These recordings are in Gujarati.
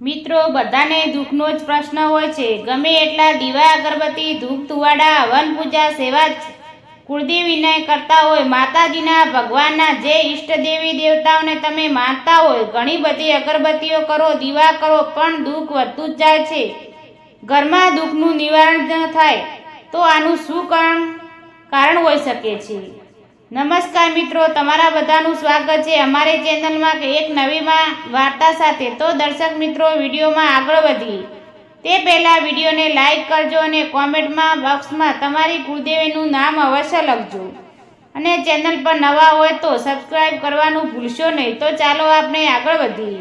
મિત્રો, બધાને દુઃખનો જ પ્રશ્ન હોય છે. ગમે એટલા દીવા, અગરબત્તી, ધૂપ તુવાડા હવન પૂજા, સેવા કુળદેવીને કરતા હોય, માતાજીના ભગવાનના જે ઈષ્ટ દેવી દેવતાઓને તમે માનતા હોય, ઘણી બધી અગરબત્તીઓ કરો, દીવા કરો, પણ દુઃખ વધતું જ જાય છે. ઘરમાં દુઃખનું નિવારણ ન થાય, તો આનું શું કારણ કારણ હોઈ શકે છે? નમસ્કાર મિત્રો, તમારા બધાનું સ્વાગત છે અમારી ચેનલમાં એક નવીમાં વાર્તા સાથે. તો દર્શક મિત્રો, વિડીયોમાં આગળ વધીએ. તે પહેલાં વિડીયોને લાઈક કરજો અને કોમેન્ટમાં બોક્સમાં તમારી કુળદેવીનું નામ અવશ્ય લખજો. અને ચેનલ પર નવા હોય તો સબસ્ક્રાઈબ કરવાનું ભૂલશો નહીં. તો ચાલો આપણે આગળ વધીએ.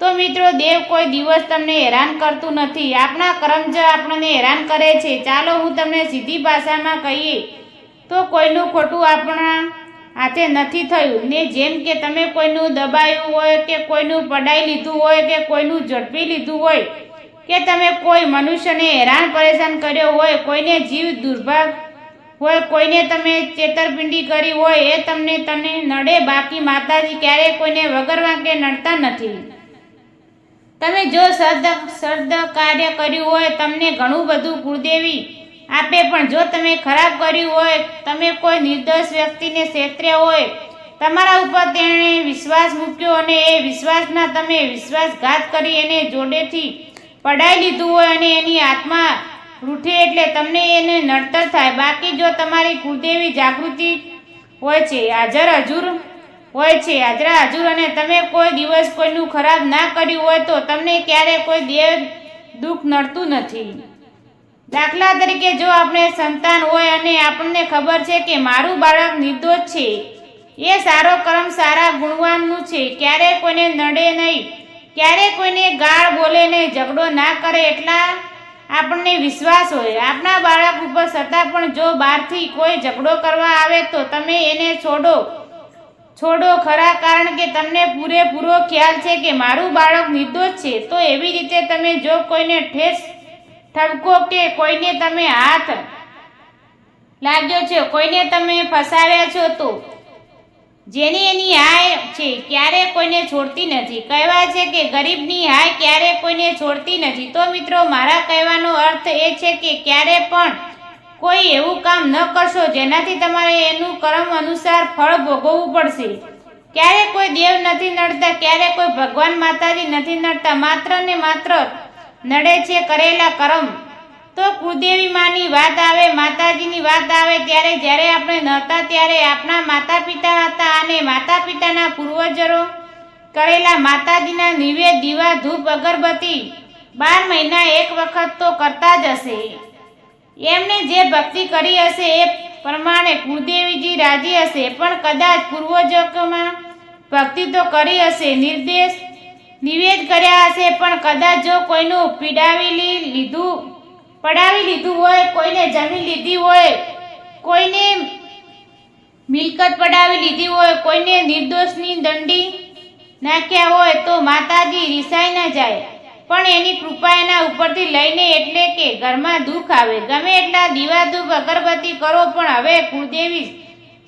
તો મિત્રો, દેવ કોઈ દિવસ તમને હેરાન કરતું નથી. આપણા કરમજ આપણને હેરાન કરે છે. ચાલો હું તમને સીધી ભાષામાં કહીએ. તો કોઈનું ખોટું આપણા હાથે નથી થયું. ને જેમ કે તમે કોઈનું દબાયું હોય કે કોઈનું પડાઈ લીધું હોય કે કોઈનું ઝડપી લીધું હોય કે તમે કોઈ મનુષ્યને હેરાન પરેશાન કર્યો હોય, કોઈને જીવ દુર્ભાગ હોય, કોઈને તમે છેતરપિંડી કરી હોય, એ તમને તને નડે. બાકી માતાજી ક્યારેય કોઈને વગર વાંકે નડતા નથી. તમે જો સદ સદ કાર્ય કર્યું હોય, તમને ઘણું બધું કુળદેવી આપે પણ જો તમે ખરાબ કર્યું હોય, તમે કોઈ નિર્દોષ વ્યક્તિને છેતર્યા હોય, તમારા ઉપર તેણે વિશ્વાસ મૂક્યો અને એ વિશ્વાસના તમે વિશ્વાસઘાત કરી એને જોડેથી પડાઈ લીધું હોય અને એની આત્મા રૂઠે એટલે તમને એને નડતર થાય. બાકી જો તમારી કુળદેવી જાગૃતિ હોય છે, હાજર હજુર હોય છે, હાજરા હજુર અને તમે કોઈ દિવસ કોઈનું ખરાબ ના કર્યું હોય તો તમને ક્યારે કોઈ દેવ દુઃખ નડતું નથી. દાખલા તરીકે જો આપણે સંતાન હોય અને આપણને ખબર છે કે મારું બાળક નિર્દોષ છે, એ સારો કર્મ સારા ગુણવાનનું છે, ક્યારે કોઈને નડે નહીં, ક્યારે કોઈને ગાળ બોલે નહીં ઝઘડો ના કરે એટલા આપણને વિશ્વાસ હોય. આપણા બાળક ઉપર છતાં પણ જો બહારથી કોઈ ઝઘડો કરવા આવે તો તમે એને છોડો. છોડો ખરા, કારણ કે તમને પૂરેપૂરો ખ્યાલ છે કે મારું બાળક નિર્દોષ છે, તો એવી રીતે તમે જો કોઈને ઠેસ ઠપકો કે કોઈને તમે હાથ લાગ્યો છે, કોઈને તમે ફસાવ્યા છો તો? જેની એની હાય છે, ક્યારે કોઈને છોડતી નથી? કહેવાય છે કે ગરીબની હાય ક્યારે કોઈને છોડતી નથી. તો મિત્રો, મારા કહેવાનો અર્થ એ છે કે ક્યારે પણ કોઈ એવું કામ ન કરશો જેનાથી તમારે એનું કર્મ અનુસાર ફળ ભોગવવું પડશે. ક્યારે કોઈ દેવ નથી નડતા, ક્યારે કોઈ ભગવાન માતાજી નથી નડતા, માત્ર ને માત્ર નડે છે કરેલા કર્મ. તો કુદેવી માની વાત આવે, માતાજીની વાત આવે ત્યારે જ્યારે આપણે નહોતા ત્યારે આપણા માતા પિતા હતા અને માતા પિતાના પૂર્વજરો કરેલા માતાજીના નિવેદ દીવા, ધૂપ, અગરબત્તી બાર મહિના એક વખત તો કરતા જ હશે. એમને જે ભક્તિ કરી હશે એ પ્રમાણે કુદેવીજી રાજી હશે. પણ કદાચ પૂર્વજોમાં ભક્તિ તો કરી હશે. નિર્દેશ નિવેદ કર્યા હશે, પણ કદાચ જો કોઈનું પીડાવી લીધું, પડાવી લીધું હોય, કોઈને જમીન લીધી હોય, કોઈને મિલકત પડાવી લીધી હોય, કોઈને નિર્દોષની દંડી નાખ્યા હોય, તો માતાજી રિસાઈ ન જાય. પણ એની કૃપા એના ઉપરથી લઈને એટલે કે ઘરમાં દુઃખ આવે. ગમે એટલા દીવા ધૂપ અગરબત્તી કરો, પણ હવે કુળદેવી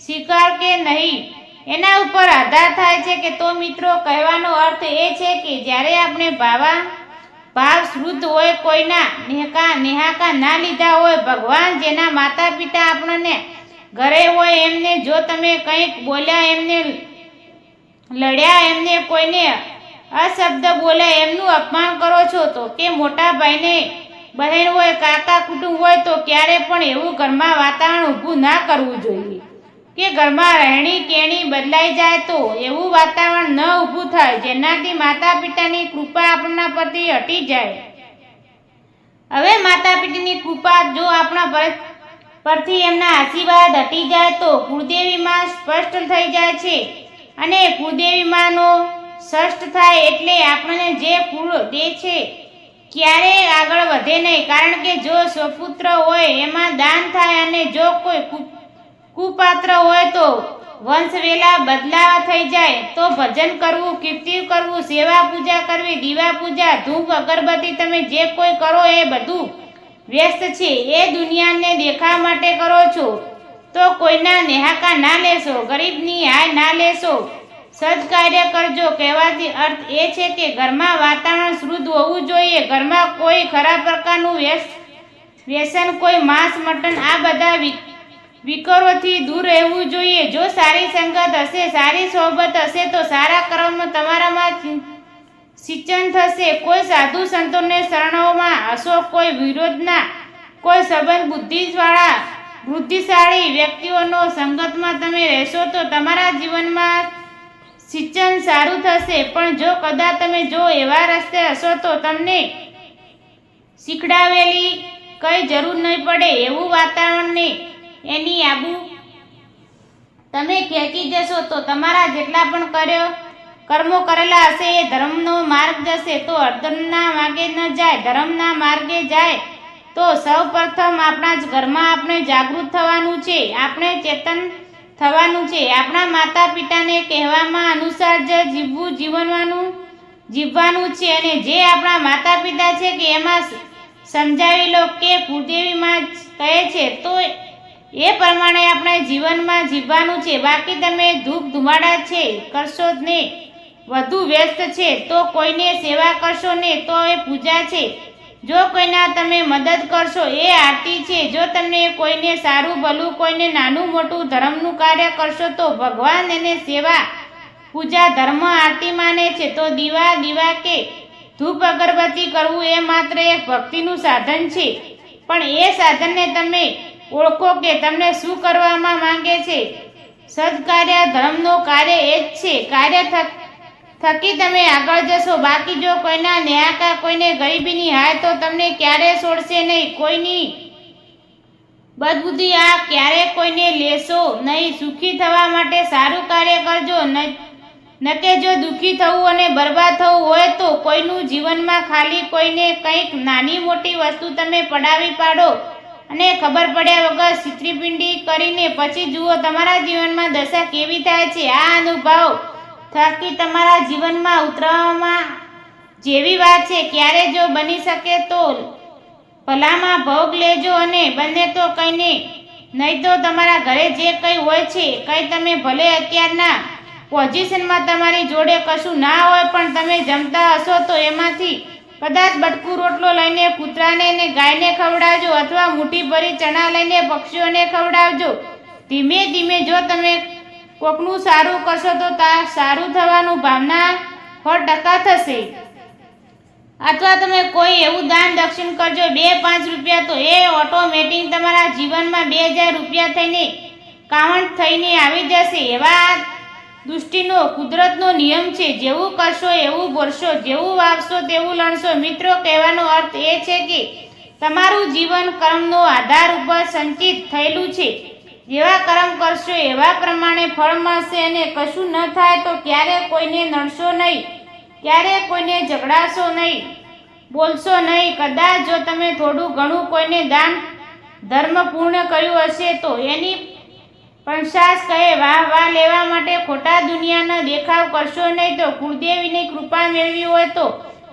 સ્વીકાર કે નહીં? એના ઉપર આધાર થાય છે કે તો મિત્રો, કહેવાનો અર્થ એ છે કે જ્યારે આપણે ભાવા ભાવ શુદ્ધ હોય, કોઈના નેહકા, નેહાકા ના લીધા હોય, ભગવાન જેના માતા પિતા આપણને ઘરે હોય, એમને જો તમે કંઈક બોલ્યા, એમને લડ્યા, એમને કોઈને અશબ્દ બોલ્યા એમનું અપમાન કરો છો, તો કે મોટા ભાઈને બહેન હોય, કાકા કુટુંબ હોય, તો ક્યારે પણ એવું ઘરમાં વાતાવરણ ઊભું ના કરવું જોઈએ. કે ઘરમાં રહેણી કેણી બદલાઈ જાય તો એવું વાતાવરણ ન ઊભું થાય, જેનાથી માતા પિતાની કૃપા આપણા પરથી હટી જાય. હવે માતા પિતાની કૃપા જો આપણા પર પરથી એમના આશીર્વાદ હટી જાય તો કુળદેવીમાં સ્પષ્ટ થઈ જાય છે અને કુળદેવીમાંનો સ્પષ્ટ થાય એટલે આપણને જે કુળ દે છે ક્યારેય આગળ વધે નહીં. કારણ કે જો સ્વપુત્ર હોય, એમાં દાન થાય અને જો કોઈ કુ- કુપાત્ર હોય તો વંશ વેલા બદલાવા થઈ જાય તો ભજન કરવું, કીર્તિ કરવું, સેવા પૂજા કરવી, દીવા પૂજા, ધૂપ, અગરબત્તી તમે જે કોઈ કરો એ બધું વ્યસ્ત છે. એ દુનિયાને દેખાવા માટે કરો છો તો કોઈના નેહાકા ના લેશો, ગરીબની હાય ના લેશો. સજ કાર્ય કરજો. કહેવાથી અર્થ એ છે કે ઘરમાં વાતાવરણ શુદ્ધ હોવું જોઈએ. ઘરમાં કોઈ ખરાબ પ્રકારનું વ્યસ વ્યસન, કોઈ માંસ, મટન આ બધા વિકારોથી દૂર રહેવું જોઈએ. જો સારી સંગત હશે, સારી સોબત હશે, તો સારા કર્મ તમારામાં સિંચન થશે. કોઈ સાધુ સંતોને શરણોમાં હશો, કોઈ વિરોધના, કોઈ સંબંધ બુદ્ધિવાળા, બુદ્ધિશાળી વ્યક્તિઓનો સંગતમાં તમે રહેશો, તો તમારા જીવનમાં સિંચન સારું થશે. પણ જો કદાચ તમે જો એવા રસ્તે હશો, તો તમને શીખડાવેલી કઈ જરૂર નહીં પડે. એવું વાતાવરણને એની આબુ. તમે ખેંચી જશો તો તમારા જેટલા પણ કર્યો, કર્મો કરેલા હશે એ ધર્મનો માર્ગ જશે તો અધર્મના માર્ગે ન જાય, ધર્મના માર્ગે જાય. તો સૌ પ્રથમ આપણા જ ઘરમાં આપણે જાગૃત થવાનું છે, આપણે ચેતન થવાનું છે. આપણા માતા પિતાને કહેવામાં અનુસાર જ જીવવું, જીવનવાનું, જીવવાનું છે અને જે આપણા માતા પિતા છે કે એમાં સમજાવી લો કે કુળદેવીમાં જ કહે છે, તો એ પ્રમાણે આપણે જીવનમાં જીવવાનું છે. બાકી તમે ધૂપ ધુમાડા છે, કરશો જ ને વધુ વ્યસ્ત છે, તો કોઈને સેવા કરશો ને તો એ પૂજા છે. જો કોઈના તમે મદદ કરશો, એ આરતી છે. જો તમને કોઈને સારું ભલું, કોઈને નાનું મોટું ધર્મનું કાર્ય કરશો, તો ભગવાન એને સેવા, પૂજા, ધર્મ, આરતી માને છે. તો દીવા દીવા કે ધૂપ, અગરબત્તી કરવું એ માત્ર એક ભક્તિનું સાધન છે. પણ એ સાધનને તમે ઓળખો કે તમને શું કરવામાં માંગે છે? સદકાર્ય ધર્મનો કાર્ય એ જ છે. કાર્ય થક તમે આગળ જશો. બાકી જો કોઈના નેહાકા કોઈને ગરીબીની હાય તો તમને ક્યારે છોડશે નહીં? કોઈની બદબુદ્ધિ આ ક્યારે કોઈને લેશો નહીં? સુખી થવા માટે સારું કાર્ય કરજો. ન ન કે જો દુઃખી થવું અને બરબાદ થવું હોય તો કોઈનું જીવનમાં ખાલી કોઈને કંઈક નાની મોટી વસ્તુ તમે પડાવી પાડો. અને ખબર પડ્યા વગર સિત્રીપિંડી કરીને પછી જુઓ તમારા જીવનમાં દશા કેવી થાય છે? આ અનુભવ થકી તમારા જીવનમાં ઉતરવામાં જેવી વાત છે. ક્યારે જો બની શકે તો ભલામાં ભોગ લેજો અને બને તો કહીને નહીં. તો તમારા ઘરે જે કંઈ હોય છે, કંઈ તમે ભલે અત્યારના પોઝિશનમાં તમારી જોડે કશું ના હોય પણ તમે જમતા હશો તો એમાંથી કદાચ બટકું રોટલો લઈને કૂતરાને ને ગાયને ખવડાવજો અથવા મુઠ્ઠી ભરી ચણા લઈને પક્ષીઓને ખવડાવજો. ધીમે ધીમે જો તમે કોકનું સારું કરશો તો તા સારું થવાનું ભાવના સો ટકા થશે. અથવા તમે કોઈ એવું દાન દક્ષિણ કરજો, બે પાંચ રૂપિયા તો એ ઓટોમેટિક તમારા જીવનમાં બે હજાર રૂપિયા થઈને કાઉન્ટ થઈને આવી જશે. એવા દૃષ્ટિનો, કુદરતનો નિયમ છે. જેવું કરશો, એવું ભરશો જેવું વાવશો તેવું લણશો. મિત્રો, કહેવાનો અર્થ એ છે કે તમારું જીવન કર્મનો આધાર ઉપર સંચિત થયેલું છે. જેવા કર્મ કરશો, એવા પ્રમાણે ફળ મળશે અને કશું ન થાય તો ક્યારે કોઈને નડશો નહીં, ક્યારે કોઈને ઝઘડાશો નહીં, બોલશો નહીં. કદાચ જો તમે થોડું ઘણું કોઈને દાન, ધર્મ પૂર્ણ કર્યું હશે તો એની પંશાસ કહે, વાહ વાહ, લેવા માટે ખોટા દુનિયાનો દેખાવ કરશો નહીં તો કુળદેવીની કૃપા મેળવી હોય તો.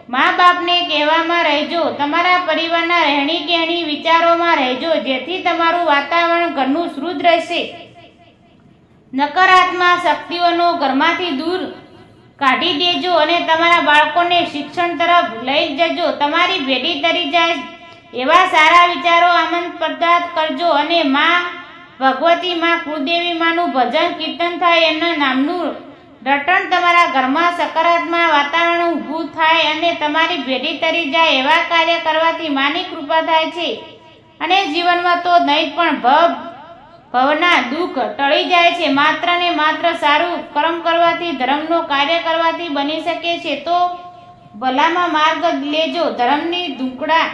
મા બાપને કહેવામાં રહેજો, તમારા પરિવારના રહેણી કહેણી વિચારોમાં રહેજો, જેથી તમારું વાતાવરણ ઘરનું શુદ્ધ રહેશે. નકારાત્મક શક્તિઓનો ઘરમાંથી દૂર કાઢી દેજો અને તમારા બાળકોને શિક્ષણ તરફ લઈ જજો. તમારી ભેટી તરી જાય એવા સારા વિચારો આમંત પદાર્થ કરજો અને માં ભગવતી માં કુળદેવી માનું ભજન કીર્તન થાય એમના નામનું રટણ તમારા ઘરમાં સકારાત્મક વાતાવરણ ઊભું થાય અને તમારી ભેટી તરી જાય એવા કાર્ય કરવાથી માની કૃપા થાય છે. અને જીવનમાં તો નહીં પણ ભવ, ભવના દુઃખ ટળી જાય છે. માત્ર ને માત્ર સારું કર્મ કરવાથી, ધર્મનો કાર્ય કરવાથી બની શકે છે. તો ભલામાં માર્ગ લેજો. ધર્મની દુકડા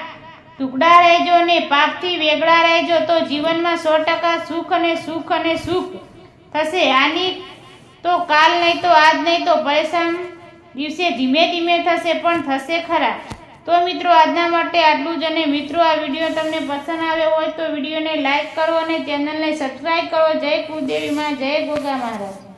ટુકડા રહેજો ને પાપથી વેગળા રહેજો તો જીવનમાં સો ટકા સુખ અને સુખ અને સુખ થશે. આની તો કાલ નહીં તો આજ નહીં તો પરેશાન દિવસે ધીમે ધીમે થશે, પણ થશે ખરા. તો મિત્રો, આજના માટે આટલું જ અને મિત્રો, આ વીડિયો તમને પસંદ આવ્યો હોય તો વિડીયોને લાઇક કરો અને ચેનલને સબસ્ક્રાઈબ કરો. જય કુળદેવીમાં જય ગોગા મહારાજ.